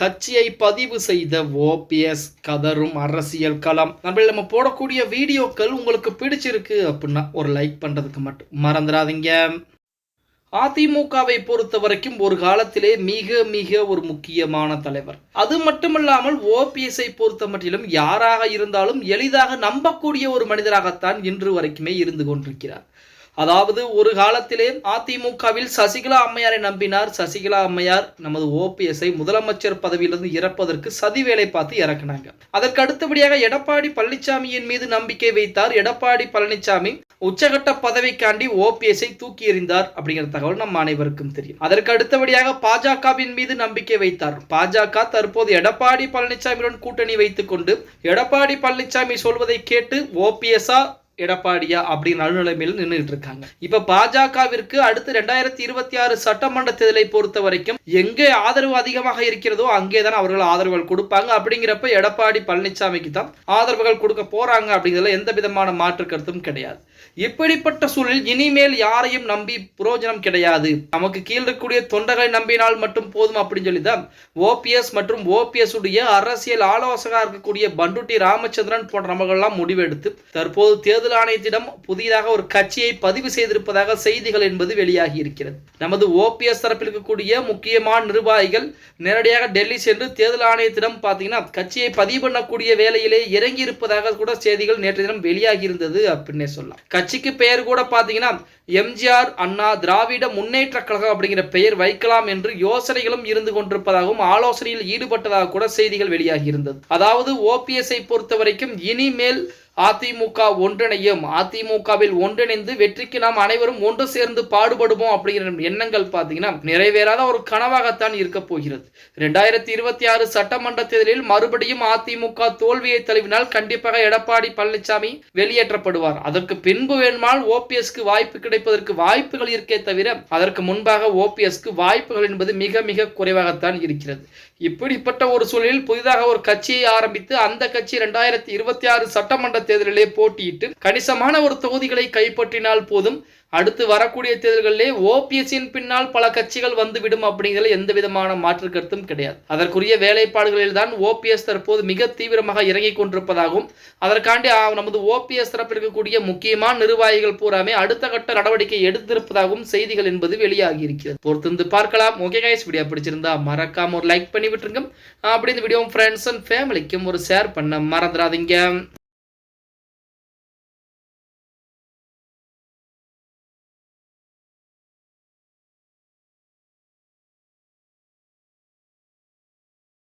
கட்சியை பதிவு செய்த ஓபிஎஸ் கதரும் அரசியல் களம் நம்ம நம்ம போடக்கூடிய வீடியோக்கள் உங்களுக்கு பிடிச்சிருக்கு அப்படின்னா ஒரு லைக் பண்றதுக்கு மட்டும் மறந்துடாதீங்க. அதிமுகவை பொறுத்த வரைக்கும் ஒரு காலத்திலே மிக மிக ஒரு முக்கியமான தலைவர். அது மட்டுமல்லாமல் ஓபிஎஸ்ஐ பொறுத்த மட்டிலும் யாராக இருந்தாலும் எளிதாக நம்பக்கூடிய ஒரு மனிதராகத்தான் இன்று வரைக்குமே இருந்து கொண்டிருக்கிறார். அதாவது ஒரு காலத்திலே அதிமுகவில் சசிகலா அம்மையாரை நம்பினார். சசிகலா அம்மையார் நமது ஓபிஎஸ்ஐ முதலமைச்சர் பதவியிலிருந்து இறப்பதற்கு சதி வேலை பார்த்து இறக்குனாங்க. அதற்கு அடுத்தபடியாக எடப்பாடி பழனிசாமியின் மீது நம்பிக்கை வைத்தார். எடப்பாடி பழனிசாமி உச்சகட்ட பதவிக்காண்டி ஓபிஎஸ்ஐ தூக்கி எறிந்தார் அப்படிங்கிற தகவல் நம் அனைவருக்கும் தெரியும். அதற்கு அடுத்தபடியாக பாஜகவின் மீது நம்பிக்கை வைத்தார். பாஜக தற்போது எடப்பாடி பழனிசாமியுடன் கூட்டணி வைத்துக் கொண்டு எடப்பாடி பழனிசாமி சொல்வதை கேட்டு ஓபிஎஸ்ஆ எடப்பாடியா அப்படின்னு நடுநிலைமையில் நின்றுட்டு இருக்காங்க இப்ப பாஜகவிற்கு அடுத்து ரெண்டாயிரத்தி இருபத்தி ஆறு சட்டமன்ற தேர்தலை பொறுத்த வரைக்கும் எங்கே ஆதரவு அதிகமாக இருக்கிறதோ அங்கேதான் அவர்கள் ஆதரவுகள் கொடுப்பாங்க. அப்படிங்கிறப்ப எடப்பாடி பழனிசாமிக்கு தான் ஆதரவுகள் கொடுக்க போறாங்க அப்படிங்கிறதுல எந்த விதமான மாற்று கருத்தும் கிடையாது. இப்படிப்பட்ட சூழலில் இனிமேல் யாரையும் நம்பி புரோஜனம் கிடையாது. நமக்கு கீழ் இருக்கக்கூடிய தொண்டர்களை நம்பினால் மட்டும் போதும் அப்படின்னு சொல்லி தான் ஓபிஎஸ் மற்றும் ஓபிஎஸ் உடைய அரசியல் ஆலோசகராக இருக்கக்கூடிய பண்டுட்டி ராமச்சந்திரன் போன்ற நபர்கள்லாம் முடிவெடுத்து தற்போது தேர்தல் தேர்தல் ஆணையத்திடம் புதிதாக ஒரு கட்சியை பதிவு செய்திருப்பதாக செய்திகள் என்பது வெளியாகி இருக்கிறது. நமது ஓபிஎஸ் தரப்பில் இருக்கக்கூடிய முக்கியமான நிர்வாகிகள் நேரடியாக டெல்லி சென்று தேர்தல் ஆணையத்திடம் பார்த்தீங்கன்னா கட்சியை பதிவு பண்ணக்கூடிய வேலையிலே இறங்கி இருப்பதாக கூட செய்திகள் நேற்று தினம் வெளியாகி இருந்தது அப்படின்னே சொல்லலாம். கட்சிக்கு பெயர் கூட பார்த்தீங்கன்னா எம்ஜிஆர் அண்ணா திராவிட முன்னேற்ற கழகம் அப்படிங்கிற பெயர் வைக்கலாம் என்று யோசனைகளும் இருந்து கொண்டிருப்பதாகவும் ஆலோசனையில் ஈடுபட்டதாக கூட செய்திகள் வெளியாகி இருந்தது. அதாவது ஓபிஎஸ்ஐ பொறுத்த வரைக்கும் இனிமேல் அதிமுக ஒன்றிணையும். அதிமுகவில் ஒன்றிணைந்து வெற்றிக்கு நாம் அனைவரும் ஒன்று சேர்ந்து பாடுபடுவோம் அப்படிங்கிற எண்ணங்கள் பார்த்தீங்கன்னா நிறைவேறாத ஒரு கனவாகத்தான் இருக்க போகிறது. ரெண்டாயிரத்தி இருபத்தி ஆறு சட்டமன்ற தேர்தலில் மறுபடியும் அதிமுக தோல்வியை தழுவினால் கண்டிப்பாக எடப்பாடி பழனிசாமி வெளியேற்றப்படுவார். அதற்கு பின்பு வேணுமால் ஓபிஎஸ்க்கு வாய்ப்பு கிடைப்பதற்கு வாய்ப்புகள் இருக்கே தவிர அதற்கு முன்பாக ஓபிஎஸ்க்கு வாய்ப்புகள் என்பது மிக மிக குறைவாகத்தான் இருக்கிறது. இப்படிப்பட்ட ஒரு சூழலில் புதிதாக ஒரு கட்சியை ஆரம்பித்து அந்த கட்சி ரெண்டாயிரத்தி இருபத்தி ஆறு சட்டமன்ற தேர்தலிலே போட்டியிட்டு கணிசமான ஒரு தொகுதிகளை கைப்பற்றினால் போதும். அடுத்து வரக்கூடிய தேர்தல்களிலே ஓபிஎஸ்ஸின் பின்னால் பல கட்சிகள் வந்துவிடும் அப்படிங்கிறதுல எந்த விதமான மாற்று கருத்தும் கிடையாது. அதற்குரிய வேலைப்பாடுகளில் தான் ஓபிஎஸ் தற்போது மிக தீவிரமாக இறங்கிக் கொண்டிருப்பதாகவும் அதற்காண்டி நமது ஓபிஎஸ் தரப்பில் இருக்கக்கூடிய முக்கியமான நிர்வாகிகள் பூராமே அடுத்த கட்ட நடவடிக்கை எடுத்திருப்பதாகவும் செய்திகள் என்பது வெளியாகி இருக்கிறது பொறுத்திருந்து பார்க்கலாம். ஓகே கைஸ் வீடியோ பிடிச்சிருந்தா மறக்காம ஒரு லைக் பண்ணி விட்டுருங்க. அப்படி இந்த வீடியோ ஃப்ரெண்ட்ஸ் அண்ட் ஃபேமிலிக்கும் ஒரு ஷேர் பண்ண மறந்துடாதீங்க.